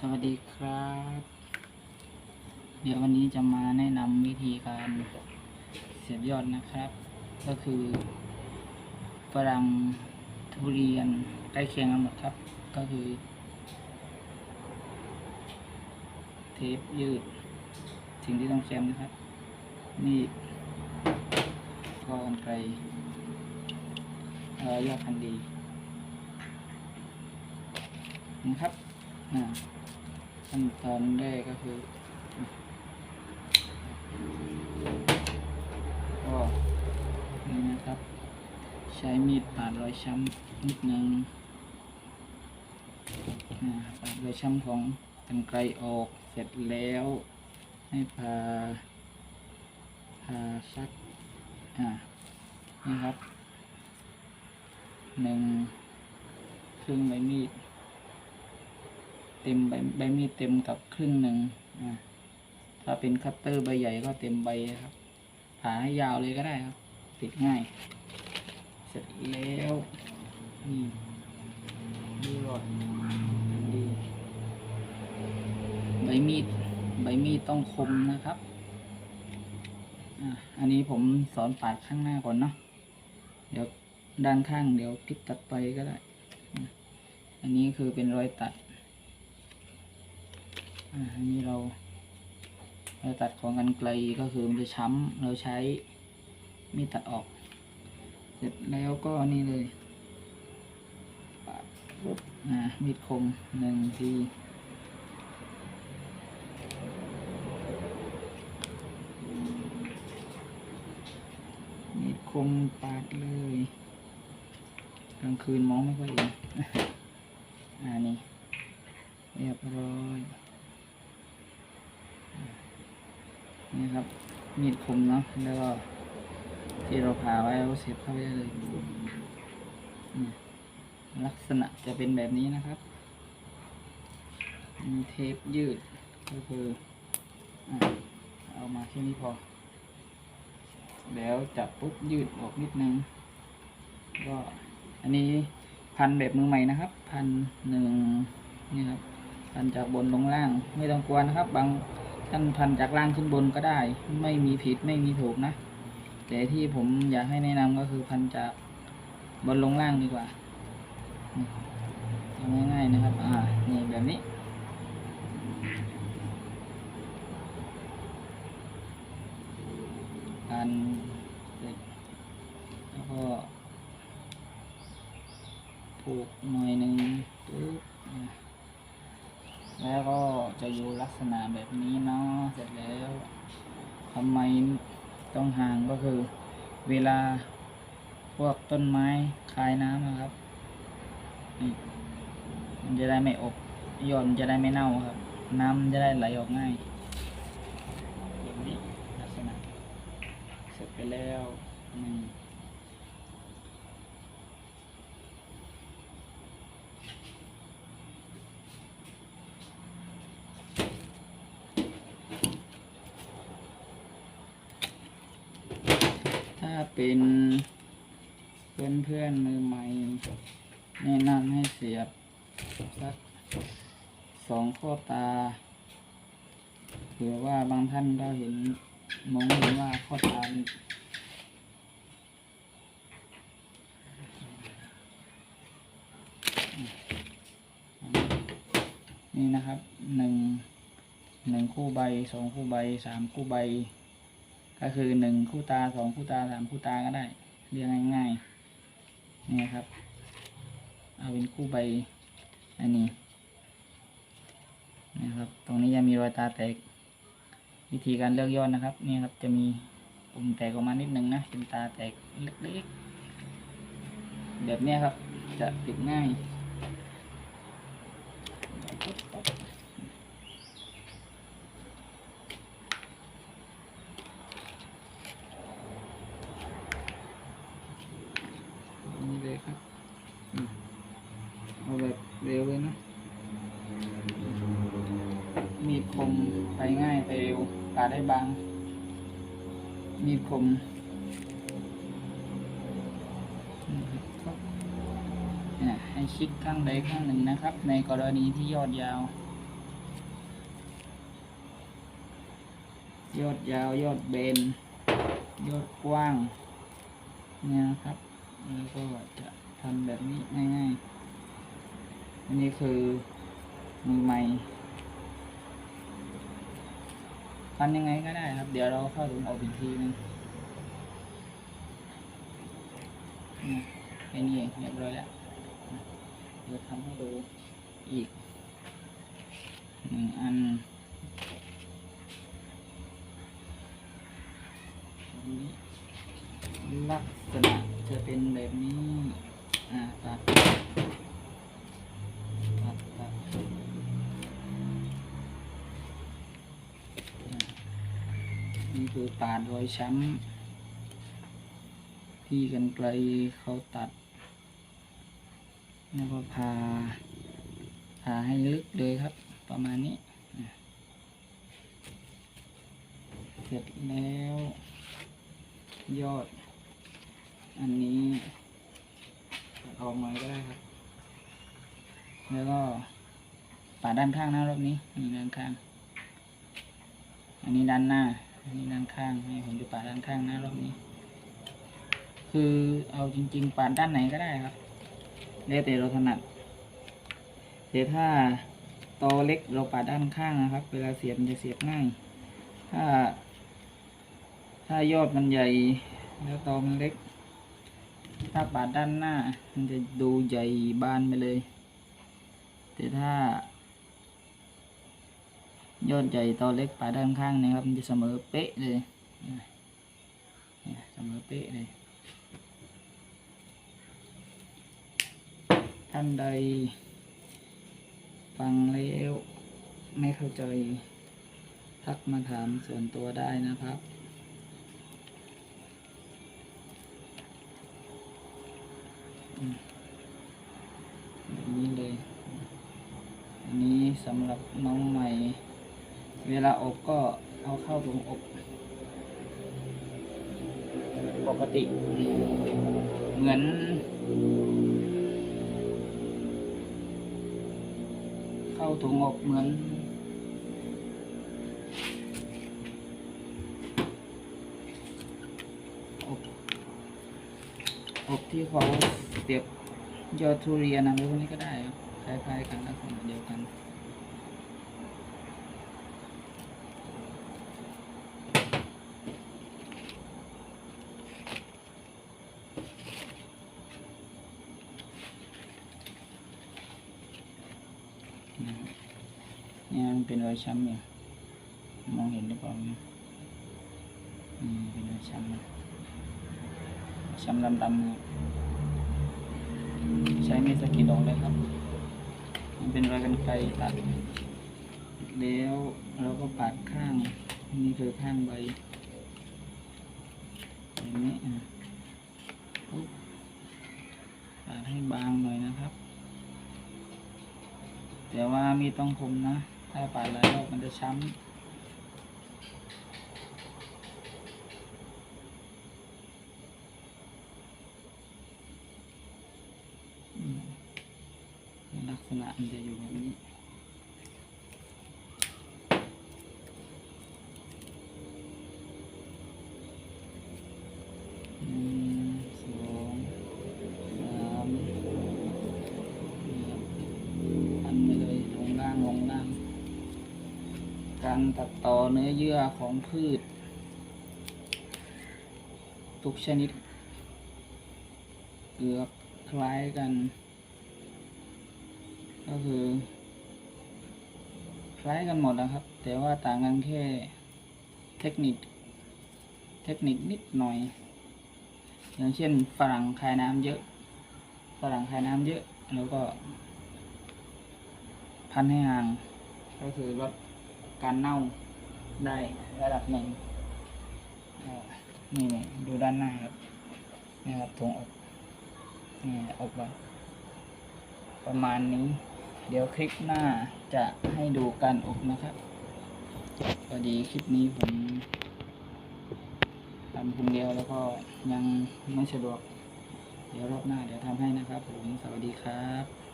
สวัสดีครับ เดี๋ยววันนี้จะมาแนะนำวิธีการเสียบยอดนะครับ ก็คือฝรั่งทุเรียนใกล้เคียงกันหมดครับ ก็คือ เทปยืด สิ่งที่ต้องเชื่อมนะครับ นี่ก็กันไกลยอดพันดีนะครับ อ่า ขั้นตอนแรกก็คือก็นี่นะครับ ใช้มีดปาดรอยช้ำนิดนึงอ่าปาดรอยช้ำของกันไกลออกเสร็จแล้ว ให้พาพาซักอ่านี่ครับหนึ่งครึ่งใบมีด เต็มใบใบมีดเต็มกับครึ่งหนึ่งถ้าเป็นคัตเตอร์ใบใหญ่ก็เต็มใบครับผ่าให้ยาวเลยก็ได้ครับ ติดง่าย เสร็จแล้วนี่ดูหลอดดีใบมีดใบมีดต้องคมนะครับอ่าอันนี้ผมสอนปาดข้างหน้าก่อนเนาะเดี๋ยวด้านข้างเดี๋ยวคลิปตัดไปก็ได้ อันนี้คือเป็นรอยตัด อันนี้เราเราตัดของกันไกลก็คือมันจะช้ำเราใช้มีดตัดออก เสร็จแล้วก็นี่เลยปาดปุ๊บอ่ามีดคมหนึ่งทีมีดคมปาดเลยกลางคืนมองไม่ค่อยเห็นอ่านี่เรียบร้อย นี่ครับ มีดคมเนาะแล้วก็ที่เราผ่าไว้เราเสียบเข้าไปได้เลยลักษณะจะเป็นแบบนี้นะครับมีเทปยืดก็คือเอามาแค่นี้พอ แล้วจับปุ๊บยืดออกนิดนึง ก็อันนี้พันแบบมือใหม่นะครับ พันหนึ่งนี่ครับพันจากบนลงล่างไม่ต้องกลัวนะครับ บาง ท่านพันจากล่างขึ้นบนก็ได้ ไม่มีผิดไม่มีถูกนะ แต่ที่ผมอยากให้แนะนำก็คือพันจากบนลงล่างดีกว่าทำง่ายๆนะครับ อ่า นี่แบบนี้ การเสร็จแล้วก็ผูกหน่อยหนึ่งปึ๊บอะ แล้วก็ จะอยู่ลักษณะแบบนี้เนาะเสร็จแล้วทำไมต้องห่างก็คือ เวลาพวกต้นไม้คายน้ำนะครับนี่มันจะได้ไม่อบยอดมันจะได้ไม่เน่าครับ น้ำจะได้ไหลออกง่ายแบบนี้ลักษณะเสร็จไปแล้วนี่ ถ้า เป็นเพื่อนเพื่อนๆมือใหม่แนะนำให้เสียบสักสองข้อตาเผื่อว่าบางท่านก็เห็นมองเห็นว่าข้อตานี่นะครับหนึ่งหนึ่งคู่ใบสองคู่ใบสามคู่ใบ ก็คือหนึ่งคู่ตาสองคู่ตาสามคู่ตาก็ได้ เรียงง่ายๆนี่ครับ เอาเป็นคู่ใบอันนี้นะครับ ตรงนี้จะมีรอยตาแตก วิธีการเลือกยอดนะครับ นี่ครับจะมีปุ่มแตกออกมานิดนึงนะเป็นตาแตกเล็กๆแบบนี้ครับจะติดง่าย เยครับเอาแบบเร็วเลยนะ มีคมไปง่ายไปเร็วตาได้บาง มีคมให้ชิดข้างใดข้างหนึ่งนะครับ ในกรณีที่ยอดยาว ยอดยาว ยอดเบน ยอดกว้าง เนี่ยครับ แล้วก็จะทำแบบนี้ง่ายๆ อันนี้คือมือใหม่ทำยังไงก็ได้ครับ เดี๋ยวเราเข้าถึงออกอีกทีนึงแค่นี้เองเรียบร้อยแล้วนะเดี๋ยวทำให้ดูอีกหนึ่งอันอันนี้ลักษณะ จะเป็นแบบนี้ อ่าตัดตัดตัดนี่คือปาดรอยช้ำที่กันไกลเขาตัด แล้วก็พาพาให้ลึกเลยครับ ประมาณนี้ เสร็จแล้วยอด อันนี้ตัดออกหน่อยก็ได้ครับ แล้วก็ปาดด้านข้างนะรอบนี้นี่ด้านข้าง อันนี้ด้านหน้า อันนี้ด้านข้างนี่ผมจะปาดด้านข้างนะรอบนี้ คือเอาจริง ๆปาดด้านไหนก็ได้ครับแล้วแต่เราถนัดแต่ถ้าตอเล็กเราปาดด้านข้างนะครับ เวลาเสียบมันจะเสียบง่าย ถ้า ถ้ายอดมันใหญ่แล้วตอมันเล็ก ถ้าปาดด้านหน้า มันจะดูใหญ่บานไปเลย แต่ถ้ายอดใหญ่ตอเล็กปาดด้านข้างนะครับ มันจะเสมอเป๊ะเลยเนี่ยเสมอเป๊ะเลยท่านใด ฟังแล้วไม่เข้าใจ ทักมาถามส่วนตัวได้นะครับ อืม แบบนี้เลย อันนี้สำหรับน้องใหม่ เวลาอบก็เอาเข้าถุงอบ ปกติ เหมือน เข้าถุงอบเหมือนอบอบที่เขา เสียบยอดทุเรียนอะไรพวกนี้ก็ได้ครับคล้ายๆกันลักษณะเดียวกันเนี่ยมันเป็นรอยช้ำอยู่มองเห็นหรือเปล่าเนี่ยอืมเป็นรอยช้ำช้ำดำๆนะครับ ใช้มีดสะกิดออกเลยครับ มันเป็นรอยกันไกตัด แล้วเราก็ปาดข้าง นี่คือข้างใบอย่างนี้อะปาดให้บางหน่อยนะครับ แต่ว่ามีต้องคมนะ ถ้าปาดหลายรอบมันจะช้ำอืมลักษณะ มันจะอยู่แบบนี้หนึ่งสองสามพันไปเลยลงล่างลงล่างการตัดต่อเนื้อเยื่อของพืช ทุกชนิด เกือบคล้ายกัน ก็คือ คล้ายกันหมดนะครับ แต่ว่าต่างกันแค่เทคนิค เทคนิคนิดหน่อย อย่างเช่นฝรั่งคายน้ำเยอะ ฝรั่งคายน้ำเยอะ แล้วก็ พันให้ห่าง ก็คือลดการเน่าได้ระดับหนึ่งนี่นี่ดูด้านหน้าครับนี่ครับถุงอบนี่อบไว้ประมาณนี้ เดี๋ยวคลิปหน้าจะให้ดูการอบนะครับพอดีคลิปนี้ผมทำคนเดียวแล้วก็ยังไม่สะดวก เดี๋ยวรอบหน้าเดี๋ยวทำให้นะครับผมสวัสดีครับ